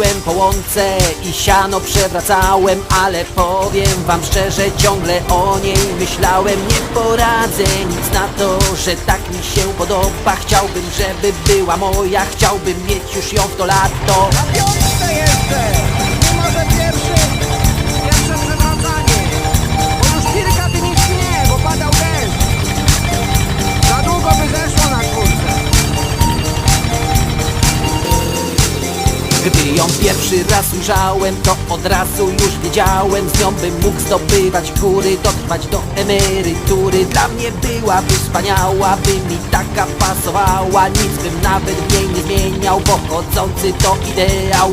Chodziłem po łące i siano przewracałem Ale powiem wam szczerze, ciągle o niej myślałem. Nie poradzę nic na to, że tak mi się podoba. Chciałbym, żeby była moja, chciałbym mieć już ją w to lato Gdy ją pierwszy raz ujrzałem, to od razu już wiedziałem Z nią bym mógł zdobywać góry, dotrwać do emerytury. Dla mnie byłaby wspaniała, by mi taka pasowała. Nic bym nawet w niej nie zmieniał, bo chodzący to ideał